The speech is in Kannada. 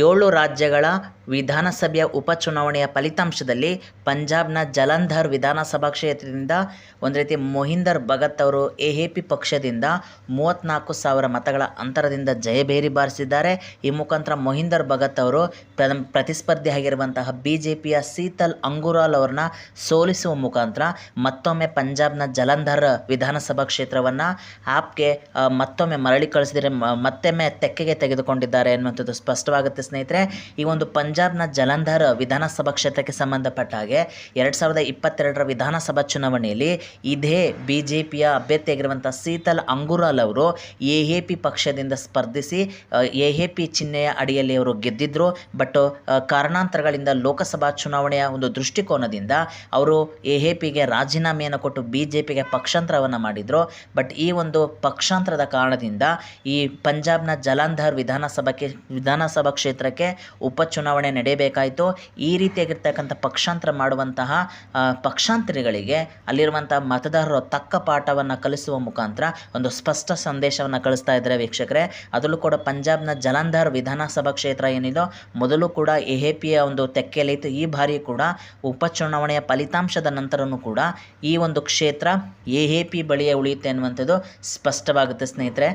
ಏಳು ರಾಜ್ಯಗಳ ವಿಧಾನಸಭೆಯ ಉಪಚುನಾವಣೆಯ ಫಲಿತಾಂಶದಲ್ಲಿ ಪಂಜಾಬ್ನ ಜಲಂಧರ್ ವಿಧಾನಸಭಾ ಕ್ಷೇತ್ರದಿಂದ ಒಂದು ರೀತಿ ಮೊಹಿಂದರ್ ಭಗತ್ ಅವರು ಎ ಎ ಪಿ ಪಕ್ಷದಿಂದ ಮೂವತ್ತ್ನಾಲ್ಕು ಸಾವಿರ ಮತಗಳ ಅಂತರದಿಂದ ಜಯಭೇರಿ ಬಾರಿಸಿದ್ದಾರೆ. ಈ ಮುಖಾಂತರ ಮೊಹಿಂದರ್ ಭಗತ್ ಅವರು ಪ್ರ ಪ್ರತಿಸ್ಪರ್ಧಿ ಆಗಿರುವಂತಹ ಬಿ ಜೆ ಪಿಯ ಸೀತಲ್ ಅಂಗುರಾಲ್ ಅವ್ರನ್ನ ಸೋಲಿಸುವ ಮುಖಾಂತರ ಮತ್ತೊಮ್ಮೆ ಪಂಜಾಬ್ನ ಜಲಂಧರ್ ವಿಧಾನಸಭಾ ಕ್ಷೇತ್ರವನ್ನು ಆಪ್ಗೆ ಮತ್ತೊಮ್ಮೆ ಮರಳಿ ಕಳಿಸಿದರೆ ಮತ್ತೊಮ್ಮೆ ತೆಕ್ಕೆಗೆ ತೆಗೆದುಕೊಂಡಿದ್ದಾರೆ ಎನ್ನುವಂಥದ್ದು ಸ್ಪಷ್ಟವಾಗುತ್ತೆ. ಸ್ನೇಹಿತರೆ, ಈ ಒಂದು ಪಂಜಾಬ್ನ ಜಲಂಧರ್ ವಿಧಾನಸಭಾ ಕ್ಷೇತ್ರಕ್ಕೆ ಸಂಬಂಧಪಟ್ಟ ಹಾಗೆ ಎರಡು ಸಾವಿರದ ಇಪ್ಪತ್ತೆರಡರ ವಿಧಾನಸಭಾ ಚುನಾವಣೆಯಲ್ಲಿ ಇದೇ ಬಿ ಜೆ ಪಿಯ ಅಭ್ಯರ್ಥಿಯಾಗಿರುವಂಥ ಶೀತಲ್ ಅಂಗುರಾಲ್ ಅವರು ಎ ಪಕ್ಷದಿಂದ ಸ್ಪರ್ಧಿಸಿ ಎ ಚಿಹ್ನೆಯ ಅಡಿಯಲ್ಲಿ ಅವರು ಗೆದ್ದಿದ್ರು. ಬಟ್ ಕಾರಣಾಂತರಗಳಿಂದ ಲೋಕಸಭಾ ಚುನಾವಣೆಯ ಒಂದು ದೃಷ್ಟಿಕೋನದಿಂದ ಅವರು ಎ ಪಿಗೆ ರಾಜೀನಾಮೆಯನ್ನು ಕೊಟ್ಟು ಬಿ ಜೆ ಪಿಗೆ ಪಕ್ಷಾಂತರವನ್ನು ಮಾಡಿದರು. ಬಟ್, ಈ ಒಂದು ಪಕ್ಷಾಂತರದ ಕಾರಣದಿಂದ ಈ ಪಂಜಾಬ್ನ ಜಲಂಧರ್ ವಿಧಾನಸಭಾಕ್ಕೆ, ವಿಧಾನಸಭಾ ಕ್ಷೇತ್ರಕ್ಕೆ ಉಪಚುನಾವಣೆ ನಡೆಯಬೇಕಾಯಿತು. ಈ ರೀತಿಯಾಗಿರ್ತಕ್ಕಂಥ ಪಕ್ಷಾಂತರ ಮಾಡುವಂತಹ ಪಕ್ಷಾಂತರಿಗಳಿಗೆ ಅಲ್ಲಿರುವಂಥ ಮತದಾರರು ತಕ್ಕ ಪಾಠವನ್ನು ಕಲಿಸುವ ಮುಖಾಂತರ ಒಂದು ಸ್ಪಷ್ಟ ಸಂದೇಶವನ್ನು ಕಳಿಸ್ತಾ ಇದ್ದಾರೆ ವೀಕ್ಷಕರೇ. ಅದರಲ್ಲೂ ಕೂಡ ಪಂಜಾಬ್ನ ಜಲಂಧರ್ ವಿಧಾನಸಭಾ ಕ್ಷೇತ್ರ ಏನಿದೋ ಮೊದಲು ಕೂಡ ಎ ಎ ಪಿಯ ಒಂದು ತೆಕ್ಕೆಯಲ್ಲಿತ್ತು ಈ ಬಾರಿ ಕೂಡ ಉಪಚುನಾವಣೆಯ ಫಲಿತಾಂಶದ ನಂತರನೂ ಕೂಡ ಈ ಒಂದು ಕ್ಷೇತ್ರ ಎ ಎ ಪಿ ಬಳಿಯೇ ಉಳಿಯುತ್ತೆ ಅನ್ನುವಂಥದ್ದು ಸ್ಪಷ್ಟವಾಗುತ್ತೆ ಸ್ನೇಹಿತರೆ.